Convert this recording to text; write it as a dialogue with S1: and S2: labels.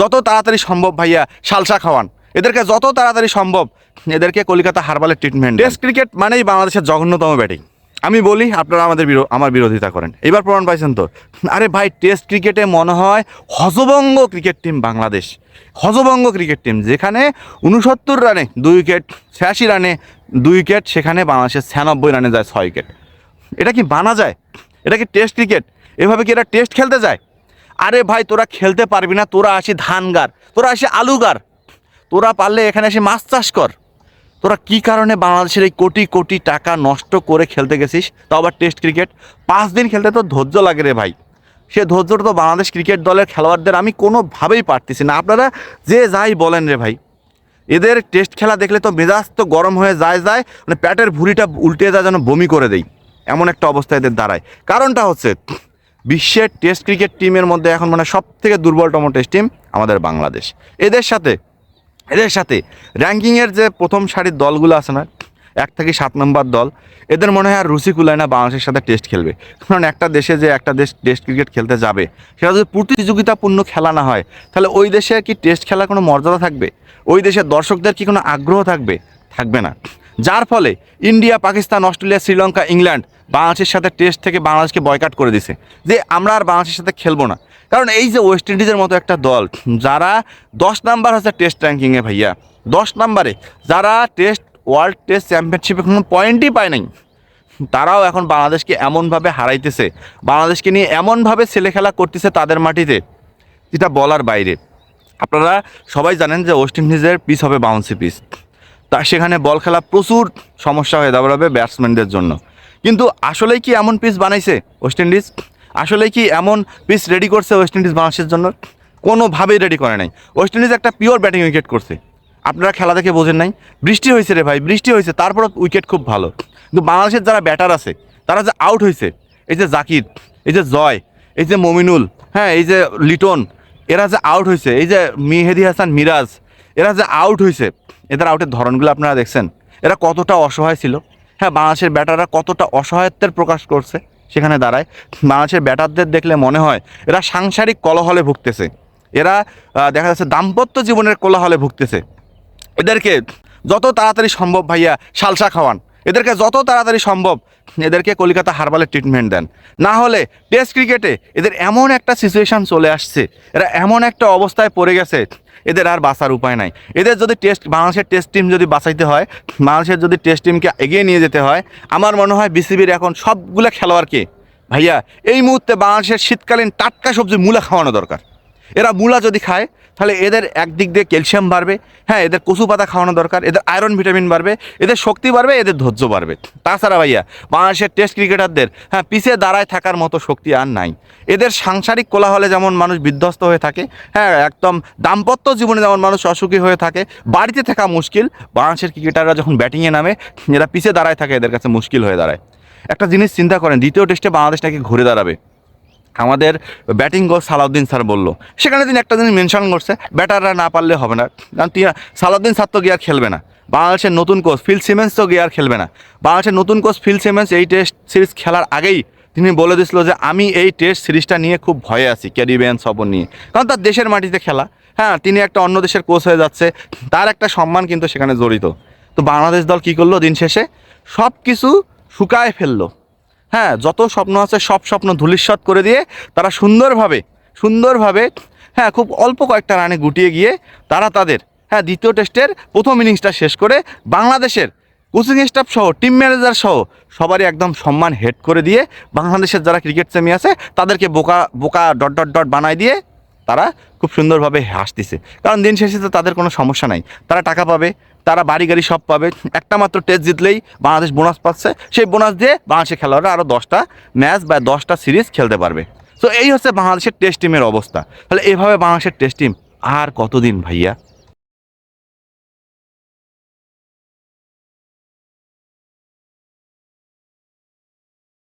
S1: যত তাড়াতাড়ি সম্ভব ভাইয়া সালসা খাওয়ান। এদেরকে যত তাড়াতাড়ি সম্ভব এদেরকে কলকাতা হারবালের ট্রিটমেন্ট টেস্ট ক্রিকেট মানেই বাংলাদেশের জঘন্যতম ব্যাটিং আমি বলি, আপনারা আমাদের আমার বিরোধিতা করেন। এবার প্রমাণ পাইছেন তো। আরে ভাই টেস্ট ক্রিকেটে মনে হয় হজবঙ্গ ক্রিকেট টিম বাংলাদেশ। হজবঙ্গ ক্রিকেট টিম যেখানে উনসত্তর রানে দুই উইকেট ছিয়াশি রানে দুই উইকেট সেখানে বাংলাদেশের ছিয়ানব্বই রানে যায় ছয় উইকেট এটা কি বানা যায়? এটা কি টেস্ট ক্রিকেট এভাবে কি এরা টেস্ট খেলতে যায়? আরে ভাই, তোরা খেলতে পারবি না, তোরা আসি ধানগার, তোরা আসি আলুগার। তোরা পারলে এখানে এসে মাছ চাষ কর। তোরা কি কারণে বাংলাদেশের এই কোটি কোটি টাকা নষ্ট করে খেলতে গেছিস? তাও আবার টেস্ট ক্রিকেট। পাঁচ দিন খেলতে তো ধৈর্য লাগে রে ভাই। সে ধৈর্যটা তো বাংলাদেশ ক্রিকেট দলের খেলোয়াড়দের আমি কোনোভাবেই পারতেছি না। আপনারা যে যাই বলেন রে ভাই, এদের টেস্ট খেলা দেখলে তো মেজাজ তো গরম হয়ে যায় যায় মানে প্যাটের ভুঁড়িটা উল্টে যায় যেন বমি করে দেয় এমন একটা অবস্থা এদের দাঁড়ায়। কারণটা হচ্ছে বিশ্বের টেস্ট ক্রিকেট টিমের মধ্যে এখন মানে সব থেকে দুর্বলতম টেস্ট টিম আমাদের বাংলাদেশ। এদের সাথে এদের সাথে র্যাঙ্কিংয়ের যে প্রথম সারির দলগুলো আছে না, এক থেকে সাত নম্বর দল, এদের মনে হয় আর রুচি কুলায় না বাংলাদেশের সাথে টেস্ট খেলবে। কারণ একটা দেশে যে একটা দেশ টেস্ট ক্রিকেট খেলতে যাবে, সেটা যদি প্রতিযোগিতাপূর্ণ খেলা না হয়, তাহলে ওই দেশে কি টেস্ট খেলার কোনো মর্যাদা থাকবে? ওই দেশের দর্শকদের কি কোনো আগ্রহ থাকবে? থাকবে না। যার ফলে India, Pakistan, Australia, Sri Lanka, England বাংলাদেশের সাথে টেস্ট থেকে বাংলাদেশকে বয়কাট করে দিছে। যে আমরা আর বাংলাদেশের সাথে খেলব না। কারণ এই যে ওয়েস্ট ইন্ডিজের মতো একটা দল, যারা দশ নাম্বার হচ্ছে টেস্ট র্যাঙ্কিংয়ে ভাইয়া। দশ নাম্বারে যারা টেস্ট ওয়ার্ল্ড টেস্ট চ্যাম্পিয়নশিপে কোনো পয়েন্টই পায় নাই। তারাও এখন বাংলাদেশকে এমনভাবে হারাইতেছে, বাংলাদেশকে নিয়ে এমনভাবে ছেলে খেলা করতেছে তাদের মাটিতে, যেটা বলার বাইরে। আপনারা সবাই জানেন যে ওয়েস্ট ইন্ডিজের পিস হবে বাউন্সি পিচ তা সেখানে বল খেলা প্রচুর সমস্যা হয়ে দাঁড়াবে ব্যাটসম্যানদের জন্য। কিন্তু আসলেই কি এমন পিচ বানাইছে ওয়েস্ট ইন্ডিজ আসলেই কি এমন পিচ রেডি করছে ওয়েস্ট ইন্ডিজ বাংলাদেশের জন্য? কোনোভাবেই রেডি করে নাই। ওয়েস্ট ইন্ডিজ একটা পিওর ব্যাটিং উইকেট করছে। আপনারা খেলা দেখে বোঝেন নাই। বৃষ্টি হয়েছে রে ভাই, বৃষ্টি হয়েছে, তারপরও উইকেট খুব ভালো। কিন্তু বাংলাদেশের যারা ব্যাটার আছে, তারা যে আউট হয়েছে, এই যে জাকির, এই যে জয়, এই যে মমিনুল হ্যাঁ এই যে লিটন, এরা যে আউট হয়েছে, এই যে মেহেদি হাসান মিরাজ, এরা যে আউট হয়েছে এদের আউটের ধরনগুলো আপনারা দেখছেন, এরা কতটা অসহায় ছিল। হ্যাঁ বাংলাদেশের ব্যাটাররা কতটা অসহায়ত্বের প্রকাশ করছে সেখানে দাঁড়ায়। বাংলাদেশের ব্যাটারদের দেখলে মনে হয় এরা সাংসারিক কলহলে ভুগতেছে। এরা দেখা যাচ্ছে দাম্পত্য জীবনের কোলাহলে ভুগতেছে। এদেরকে যত তাড়াতাড়ি সম্ভব ভাইয়া সালসা খাওয়ান। এদেরকে যত তাড়াতাড়ি সম্ভব এদেরকে কলকাতা হারবালের ট্রিটমেন্ট দেন। না হলে টেস্ট ক্রিকেটে এদের এমন একটা সিচুয়েশান চলে আসছে, এরা এমন একটা অবস্থায় পড়ে গেছে এদের আর বাঁচার উপায় নাই। এদের যদি টেস্ট বাংলাদেশের টেস্ট টিম যদি বাঁচাইতে হয়, বাংলাদেশের যদি টেস্ট টিমকে এগিয়ে নিয়ে যেতে হয়, আমার মনে হয় বিসিবির এখন সবগুলো খেলোয়াড়কে, ভাইয়া, এই মুহূর্তে বাংলাদেশের শীতকালীন টাটকা সবজি মূলা খাওয়ানো দরকার। এরা মূলা যদি খায়, তাহলে এদের একদিক দিয়ে ক্যালসিয়াম বাড়বে হ্যাঁ এদের কচু পাতা খাওয়ানো দরকার, এদের আয়রন, ভিটামিন বাড়বে, এদের শক্তি বাড়বে, এদের ধৈর্য বাড়বে। তাছাড়া ভাইয়া, বাংলাদেশের টেস্ট ক্রিকেটারদের হ্যাঁ পিছিয়ে দাঁড়ায় থাকার মতো শক্তি আর নাই। এদের সাংসারিক কোলাহলে যেমন মানুষ বিধ্বস্ত হয়ে থাকে হ্যাঁ একদম দাম্পত্য জীবনে যেমন মানুষ অসুখী হয়ে থাকে, বাড়িতে থাকা মুশকিল, বাংলাদেশের ক্রিকেটাররা যখন ব্যাটিংয়ে নামে, এরা পিছিয়ে দাঁড়ায় থাকে, এদের কাছে মুশকিল হয়ে দাঁড়ায়। একটা জিনিস চিন্তা করেন, দ্বিতীয় টেস্টে বাংলাদেশ নাকি ঘুরে দাঁড়াবে? আমাদের ব্যাটিং কোচ সালাউদ্দিন স্যার বলল, সেখানে তিনি একটা জিনিস মেনশন করছে, ব্যাটাররা না পারলে হবে না। কারণ তিনি সালাউদ্দিন স্যার তো গিয়ে আর খেলবে না। বাংলাদেশের নতুন কোচ ফিল সিমেন্স তো গিয়ে আর খেলবে না। বাংলাদেশের নতুন কোচ ফিল সিমেন্স এই টেস্ট সিরিজ খেলার আগেই তিনি বলে দিয়েছিল যে, আমি এই টেস্ট সিরিজটা নিয়ে খুব ভয়ে আছি, ক্যারিবিয়ান সফর নিয়ে। কারণ তার দেশের মাটিতে খেলা। হ্যাঁ তিনি একটা অন্য দেশের কোচ হয়ে যাচ্ছে। তার একটা সম্মান কিন্তু সেখানে জড়িত। তো বাংলাদেশ দল কী করল দিন শেষে? সব কিছু শুকায় ফেলল। হ্যাঁ যত স্বপ্ন আছে সব স্বপ্ন ধূলিস্বৎ করে দিয়ে তারা সুন্দরভাবে সুন্দরভাবে হ্যাঁ খুব অল্প কয়েকটা রানে গুটিয়ে গিয়ে তারা তাদের হ্যাঁ দ্বিতীয় টেস্টের প্রথম ইনিংসটা শেষ করে বাংলাদেশের কোচিং স্টাফ সহ, টিম ম্যানেজার সহ সবারই একদম সম্মান হেড করে দিয়ে বাংলাদেশের যারা ক্রিকেট সেমি আছে তাদেরকে বোকা বোকা ডট ডট ডট বানায় দিয়ে তারা খুব সুন্দরভাবে হাসতেছে। কারণ দিন শেষে তো তাদের কোনো সমস্যা নাই। তারা টাকা পাবে, তারা বাড়ি গাড়ি সব পাবে। একটা মাত্র টেস্ট জিতলেই বাংলাদেশ বোনাস পাচ্ছে। সেই বোনাস দিয়ে বাংলাদেশের খেলোয়াড়রা আরও দশটা ম্যাচ বা দশটা সিরিজ খেলতে পারবে। তো এই হচ্ছে বাংলাদেশের টেস্ট টিমের অবস্থা। তাহলে এভাবে বাংলাদেশের টেস্ট টিম আর কতদিন ভাইয়া?